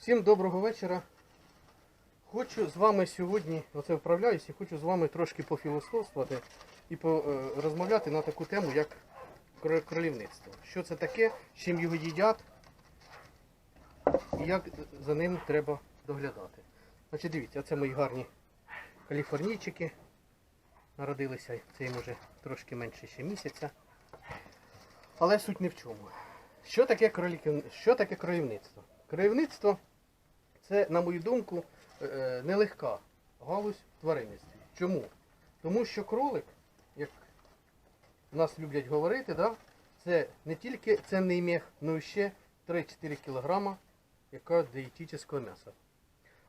Всім доброго вечора. Хочу з вами сьогодні, оце вправляюсь, і хочу з вами трошки пофілософствувати і е, розмовляти на таку тему, як кро- кролівництво. Що це таке, чим його їдять і як за ним треба доглядати. Значить, дивіться, це мої гарні каліфорнійчики. Народилися, це їм вже трошки менше ще місяця. Але суть не в чому. Що таке, кроліків... що таке краївництво? Краївництво це, на мою думку, е, нелегка галузь тваринництві. Чому? Тому що кролик, як нас люблять говорити, да, це не тільки цінний мех, але й ще 3-4 кг яка м'яса.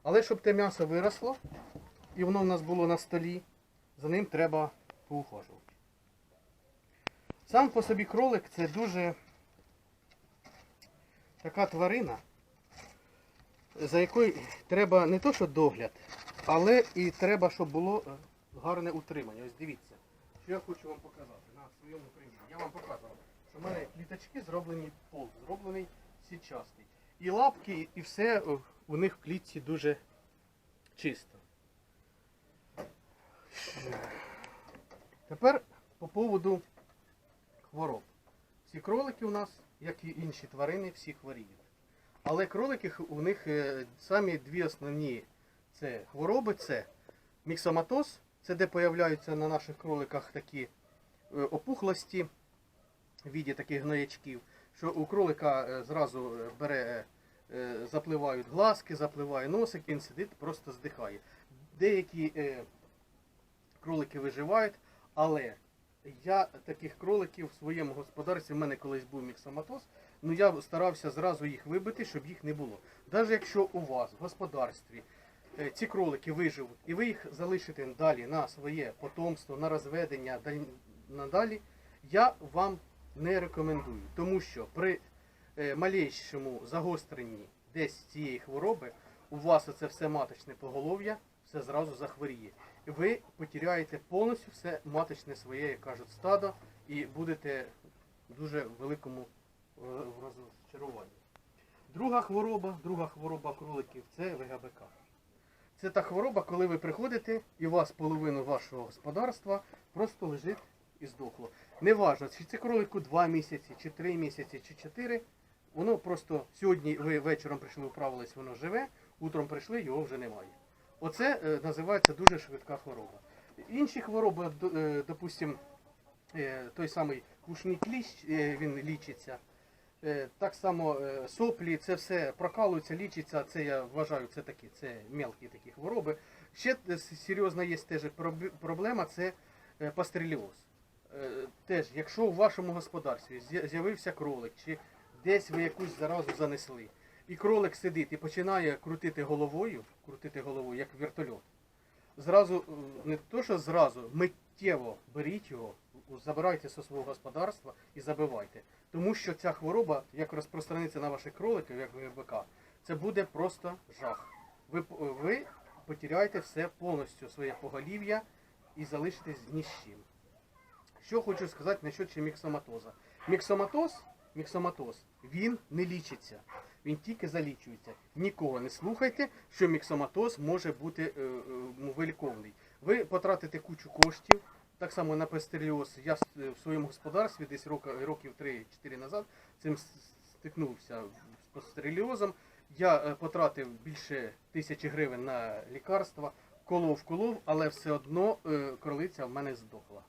Але щоб те м'ясо виросло, і воно в нас було на столі, за ним треба поухажувати. Сам по собі кролик це дуже така тварина, за якою треба не то, що догляд, але і треба, щоб було е, гарне утримання. Ось дивіться, що я хочу вам показати на своєму примірі. Я вам показував, що в мене літачки зроблені пол, зроблений сітчастий. І лапки, і все у них в клітці дуже чисто. Тепер по поводу хвороб. Всі кролики у нас, як і інші тварини, всі хворіють. Але кролики у них е, самі дві основні це хвороби це міксоматоз, це де появляються на наших кроликах такі е, опухлості в віді таких гноячків, що у кролика е, зразу бере, запливають глазки, запливає носик, він сидить, просто здихає. Деякі кролики виживають, але я таких кроликів в своєму господарстві, в мене колись був міксоматоз, ну я старався зразу їх вибити, щоб їх не було. Навіть якщо у вас в господарстві е, ці кролики виживуть, і ви їх залишите далі на своє потомство, на розведення надалі, я вам не рекомендую. Тому що при е, малейшому загостренні десь цієї хвороби у вас оце все маточне поголов'я, все зразу захворіє. І ви потеряєте повністю все маточне своє, як кажуть, стадо, і будете дуже великому в розчаруванні. Друга хвороба, друга хвороба кроликів це ВГБК. Це та хвороба, коли ви приходите і у вас половину вашого господарства просто лежить і здохло. Неважно, чи це кролику 2 місяці, чи 3 місяці, чи 4. Воно просто сьогодні ви вечором прийшли, управились, воно живе, утром прийшли, його вже немає. Оце е, називається дуже швидка хвороба. Інші хвороби, е, допустим, е, той самий кушний кліщ, е, він лічиться. Е, Так само е, соплі, це все прокалується, лічиться. Це я вважаю, це такі, це мелкі такі хвороби. Ще е, серйозна є теж проблема, це пастереліоз. Теж, якщо у вашому господарстві з'явився кролик, чи десь ви якусь заразу занесли, і кролик сидить і починає крутити головою, крутити головою, як вертольот. Зразу, не то, що зразу, миттєво беріть його, забирайте зі свого господарства і забивайте. Тому що ця хвороба, як розпространиться на ваших кроликів, як ВБК, це буде просто жах. Ви, ви потеряєте все повністю своє поголів'я і залишитесь ні з чим. Що хочу сказати насчет міксоматоза. Міксоматоз, міксоматоз, він не лічиться. Він тільки залічується. Нікого не слухайте, що міксоматоз може бути е, е, ну, виліковний. Ви потратите кучу коштів, так само на пестерліоз. Я в своєму господарстві десь років 3-4 назад цим стикнувся з пастереліозом. Я е, потратив більше тисячі гривень на лікарства, колов колов, але все одно е, кролиця в мене здохла.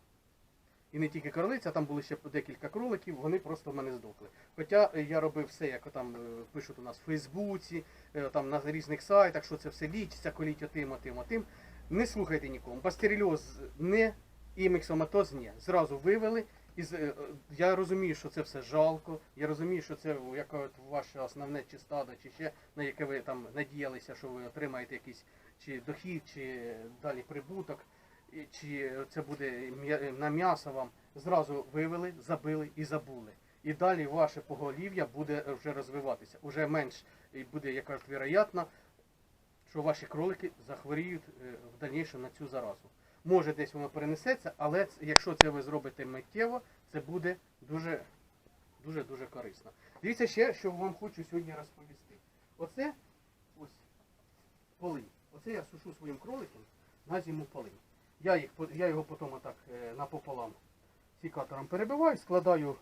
І не тільки кролиця, там були ще декілька кроликів, вони просто в мене здохли. Хоча е, я робив все, як там е, пишуть у нас в Фейсбуці, е, там на різних сайтах, що це все лічиться, коліть отим, отим, отим. Не слухайте нікому. Пастерельоз не і міксоматоз ні. Зразу вивели. І е, я розумію, що це все жалко. Я розумію, що це як ваше основне чи стадо, чи ще на яке ви там надіялися, що ви отримаєте якийсь чи дохід, чи далі прибуток чи це буде на м'ясо вам, зразу вивели, забили і забули. І далі ваше поголів'я буде вже розвиватися. Уже менш буде, як кажуть, вероятно, що ваші кролики захворіють е, в дальнішому на цю заразу. Може десь воно перенесеться, але якщо це ви зробите миттєво, це буде дуже дуже дуже корисно. Дивіться ще, що вам хочу сьогодні розповісти. Оце ось полинь. Оце я сушу своїм кроликам на зиму полинь. Я, їх, я його потім отак е, напополам сікатором перебиваю, складаю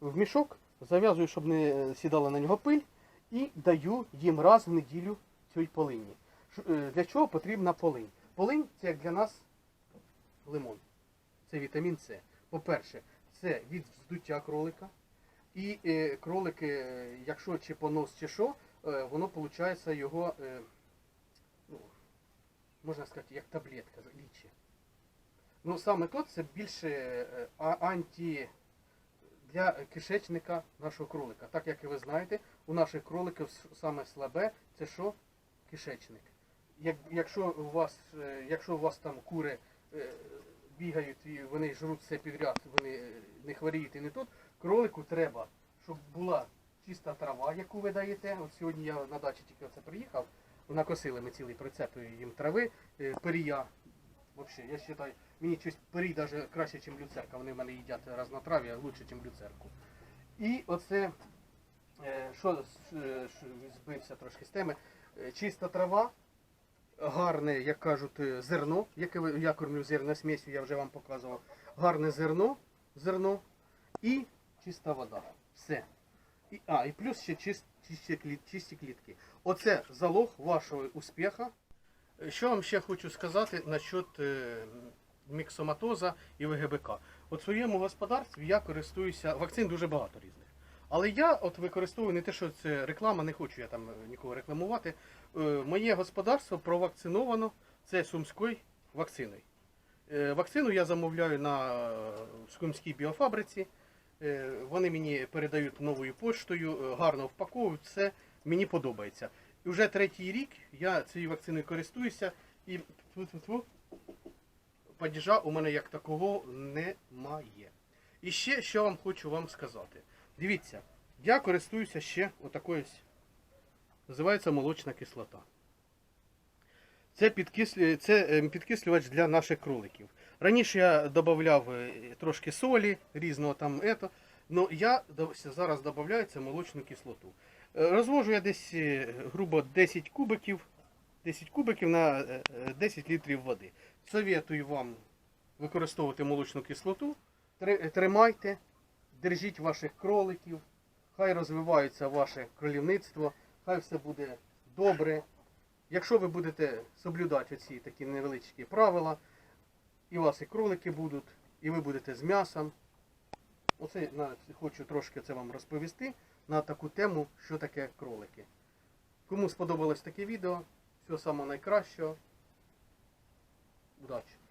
в мішок, зав'язую, щоб не е, сідала на нього пиль, і даю їм раз в неділю цій полині. Е, Для чого потрібна полинь? Полинь це як для нас лимон. Це вітамін С. По-перше, це від вздуття кролика. І е, кролик, е, якщо чи понос, чи що, е, воно виходить його, е, ну, можна сказати, як таблетка лічить. Ну саме тут це більше е, анті для кишечника нашого кролика. Так як і ви знаєте, у наших кроликів саме слабе це що? Кишечник. Як, якщо у вас, е, якщо у вас там кури е, бігають і вони жруть все підряд, вони е, не хворіють і не тут, кролику треба, щоб була чиста трава, яку ви даєте. От сьогодні я на дачі тільки оце приїхав, накосили ми цілий прицеп їм трави, е, перія. Вообще, я вважаю, мені щось перій навіть краще, ніж люцерка. Вони в мене їдять разнотрав'я, а лучше, ніж люцерку. І оце, е, що, збився трошки з теми, чиста трава, гарне, як кажуть, е, зерно, яке я кормлю зерна смісю, я вже вам показував. Гарне зерно, зерно і чиста вода. Все. І, а, і плюс ще чист, чисті, кліт, чисті клітки. Оце залог вашого успіху. Е, Що вам ще хочу сказати насчет е, міксоматоза і ВГБК. От в своєму господарстві я користуюся, вакцин дуже багато різних. Але я от використовую не те, що це реклама, не хочу я там е, нікого рекламувати. Е, Моє господарство провакциновано це сумською вакциною. Е, Вакцину я замовляю на Сумській біофабриці. Вони мені передають новою поштою, гарно впаковують, все мені подобається. І вже третій рік я цією вакциною користуюся і падіжа у мене як такого немає. І ще що вам хочу вам сказати. Дивіться, я користуюся ще отакою, називається молочна кислота. Це, підкислю... це е, підкислювач для наших кроликів. Раніше я додавав е, трошки солі, різного там ето, але я зараз додаю це молочну кислоту. Е, Розвожу я десь грубо 10 кубиків, 10 кубиків на е, е, 10 літрів води. Советую вам використовувати молочну кислоту. Тримайте, держіть ваших кроликів, хай розвивається ваше кролівництво, хай все буде добре. Якщо ви будете соблюдати ці такі невеличкі правила, і у вас і кролики будуть, і ви будете з м'ясом. Оце хочу трошки це вам розповісти на таку тему, що таке кролики. Кому сподобалось таке відео, всього найкращого. Удачі!